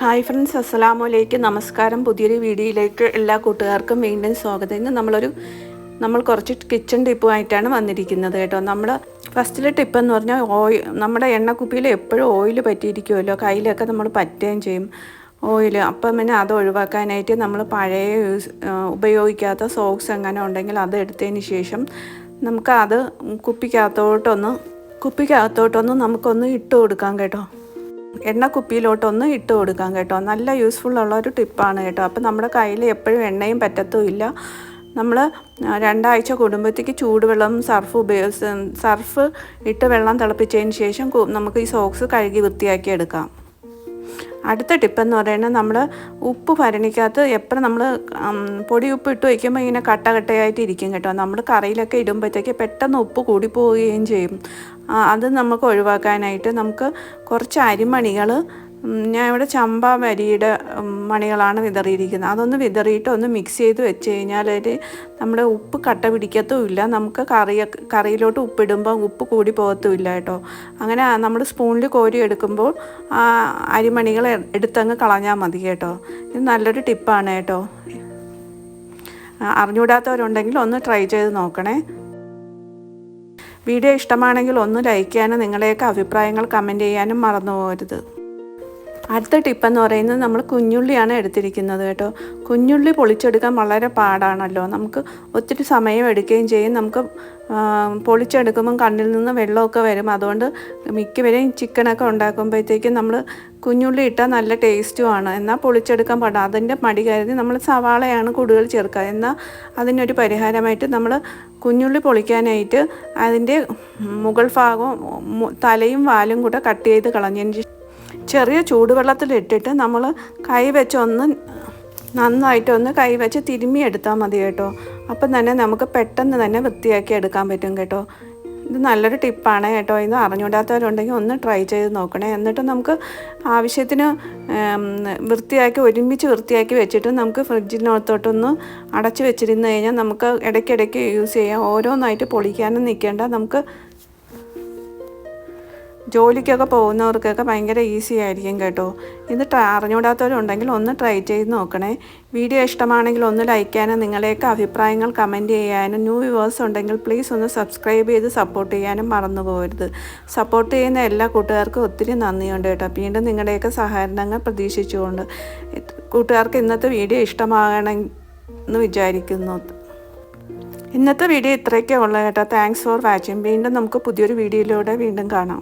Hi friends അസ്സലാമു അലൈക്കും. നമസ്കാരം. പുതിയൊരു വീഡിയോയിലേക്ക് എല്ലാ കൂട്ടുകാർക്കും വീണ്ടും സ്വാഗതം. ഇന്ന് നമ്മളൊരു നമ്മൾ കുറച്ച് കിച്ചൺ ടിപ്പുമായിട്ടാണ് വന്നിരിക്കുന്നത് കേട്ടോ. നമ്മൾ ഫസ്റ്റിലെ ടിപ്പ് എന്ന് പറഞ്ഞാൽ ഓയിൽ നമ്മുടെ എണ്ണക്കുപ്പിയിൽ എപ്പോഴും ഓയിൽ പറ്റിയിരിക്കുമല്ലോ. കയ്യിലൊക്കെ നമ്മൾ പറ്റുകയും ചെയ്യും. ഓയിൽ അപ്പം പിന്നെ അത് ഒഴിവാക്കാനായിട്ട് നമ്മൾ പഴയ യൂസ് ഉപയോഗിക്കാത്ത സോക്സ് എങ്ങനെ ഉണ്ടെങ്കിൽ അത് എടുത്തതിന് ശേഷം നമുക്ക് അത് കുപ്പിക്കകത്തോട്ടൊന്ന് കുപ്പിക്കകത്തോട്ടൊന്ന് നമുക്കൊന്ന് ഇട്ട് കൊടുക്കാം കേട്ടോ. എണ്ണ കുപ്പിയിലോട്ടൊന്ന് ഇട്ട് കൊടുക്കാം കേട്ടോ. നല്ല യൂസ്ഫുൾ ഉള്ള ഒരു ടിപ്പാണ് കേട്ടോ. അപ്പം നമ്മുടെ കയ്യിൽ എപ്പോഴും എണ്ണയും പറ്റത്തുമില്ല നമ്മൾ രണ്ടാഴ്ച കുടുംബത്തേക്ക് ചൂടുവെള്ളം സർഫ് ഉപയോഗിച്ച് സർഫ് ഇട്ട് വെള്ളം തിളപ്പിച്ചതിന് ശേഷം നമുക്ക് ഈ സോക്സ് കഴുകി വൃത്തിയാക്കി എടുക്കാം. അടുത്ത ടിപ്പെന്ന് പറയുന്നത് നമ്മൾ ഉപ്പ് ഭരണിക്കകത്ത് എപ്പോഴും നമ്മൾ പൊടി ഉപ്പ് ഇട്ട് വയ്ക്കുമ്പോൾ ഇങ്ങനെ കട്ട കട്ടയായിട്ട് ഇരിക്കും കേട്ടോ. നമ്മൾ കറിയിലൊക്കെ ഇടുമ്പോഴത്തേക്ക് പെട്ടെന്ന് ഉപ്പ് കൂടിപ്പോവുകയും ചെയ്യും. ആ, അത് നമുക്ക് ഒഴിവാക്കാനായിട്ട് നമുക്ക് കുറച്ച് അരിമണികൾ ഞാൻ ഇവിടെ ചമ്പ വരിയുടെ മണികളാണ് വിതറിയിരിക്കുന്നത്. അതൊന്ന് വിതറിയിട്ട് ഒന്ന് മിക്സ് ചെയ്ത് വെച്ച് കഴിഞ്ഞാൽ ഒരു നമ്മുടെ ഉപ്പ് കട്ട പിടിക്കത്തുമില്ല. നമുക്ക് കറി കറിയിലോട്ട് ഉപ്പിടുമ്പോൾ ഉപ്പ് കൂടി പോകത്തുമില്ല കേട്ടോ. അങ്ങനെ നമ്മൾ സ്പൂണിൽ കോരി എടുക്കുമ്പോൾ ആ അരിമണികൾ എടുത്തങ്ങ് കളഞ്ഞാൽ മതി കേട്ടോ. ഇത് നല്ലൊരു ടിപ്പാണ് കേട്ടോ. അറിഞ്ഞുകൂടാത്തവരുണ്ടെങ്കിൽ ഒന്ന് ട്രൈ ചെയ്ത് നോക്കണേ. വീഡിയോ ഇഷ്ടമാണെങ്കിൽ ഒന്ന് ലൈക്ക് ചെയ്യാനും നിങ്ങളുടെയൊക്കെ അഭിപ്രായങ്ങൾ കമന്റ് ചെയ്യാനും മറന്നു പോകരുത്. അടുത്ത ടിപ്പെന്ന് പറയുന്നത് നമ്മൾ കുഞ്ഞുള്ളിയാണ് എടുത്തിരിക്കുന്നത് കേട്ടോ. കുഞ്ഞുള്ളി പൊളിച്ചെടുക്കാൻ വളരെ പാടാണല്ലോ. നമുക്ക് ഒത്തിരി സമയം എടുക്കുകയും ചെയ്യും. നമുക്ക് പൊളിച്ചെടുക്കുമ്പം കണ്ണിൽ നിന്ന് വെള്ളമൊക്കെ വരും. അതുകൊണ്ട് മിക്കവരെയും ചിക്കനൊക്കെ ഉണ്ടാക്കുമ്പോഴത്തേക്കും നമ്മൾ കുഞ്ഞുള്ളി ഇട്ടാൽ നല്ല ടേസ്റ്റുമാണ് എന്നാൽ പൊളിച്ചെടുക്കാൻ പാടാം. അതിന്റെ മടി കരുതി നമ്മൾ സവാളയാണ് കൂടുതൽ ചേർക്കുക. എന്നാൽ അതിനൊരു പരിഹാരമായിട്ട് നമ്മൾ കുഞ്ഞുള്ളി പൊളിക്കാനായിട്ട് അതിന്റെ മുകൾ ഭാഗവും തലയും വാലും കൂടെ കട്ട് ചെയ്ത് കളഞ്ഞതിന് ചെറിയ ചൂടുവെള്ളത്തിൽ ഇട്ടിട്ട് നമ്മൾ കൈ വെച്ചൊന്ന് നന്നായിട്ടൊന്ന് കൈ വെച്ച് തിരുമ്മി എടുത്താൽ മതി കേട്ടോ. അപ്പം തന്നെ നമുക്ക് പെട്ടെന്ന് തന്നെ വൃത്തിയാക്കി എടുക്കാൻ പറ്റും കേട്ടോ. ഇത് നല്ലൊരു ടിപ്പാണ് കേട്ടോ. ഇത് അറിഞ്ഞൂടാത്തവരുണ്ടെങ്കിൽ ഒന്ന് ട്രൈ ചെയ്ത് നോക്കണേ. എന്നിട്ട് നമുക്ക് ആവശ്യത്തിന് വൃത്തിയാക്കി ഒരുമിച്ച് വൃത്തിയാക്കി വെച്ചിട്ട് നമുക്ക് ഫ്രിഡ്ജിനകത്തോട്ടൊന്ന് അടച്ച് വെച്ചിരുന്ന് കഴിഞ്ഞാൽ നമുക്ക് ഇടയ്ക്കിടയ്ക്ക് യൂസ് ചെയ്യാം. ഓരോന്നായിട്ട് പൊളിക്കാനും നിൽക്കേണ്ട. നമുക്ക് ജോലിക്കൊക്കെ പോകുന്നവർക്കൊക്കെ ഭയങ്കര ഈസി ആയിരിക്കും കേട്ടോ. ഇത് ട്ര അറിഞ്ഞൂടാത്തവരുണ്ടെങ്കിൽ ഒന്ന് ട്രൈ ചെയ്ത് നോക്കണേ. വീഡിയോ ഇഷ്ടമാണെങ്കിൽ ഒന്ന് ലൈക്കാനും നിങ്ങളെയൊക്കെ അഭിപ്രായങ്ങൾ കമന്റ് ചെയ്യാനും ന്യൂ വ്യൂവേഴ്സ് ഉണ്ടെങ്കിൽ പ്ലീസ് ഒന്ന് സബ്സ്ക്രൈബ് ചെയ്ത് സപ്പോർട്ട് ചെയ്യാനും മറന്നു പോകരുത്. സപ്പോർട്ട് ചെയ്യുന്ന എല്ലാ കൂട്ടുകാർക്കും ഒത്തിരി നന്ദിയുണ്ട് കേട്ടോ. വീണ്ടും നിങ്ങളുടെയൊക്കെ സഹകരണങ്ങൾ പ്രതീക്ഷിച്ചുകൊണ്ട്. കൂട്ടുകാർക്ക് ഇന്നത്തെ വീഡിയോ ഇഷ്ടമാകണമെന്ന് വിചാരിക്കുന്നു. ഇന്നത്തെ വീഡിയോ ഇത്രയൊക്കെ ഉള്ളൂ കേട്ടോ. താങ്ക്സ് ഫോർ വാച്ചിങ് വീണ്ടും നമുക്ക് പുതിയൊരു വീഡിയോയിലൂടെ വീണ്ടും കാണാം.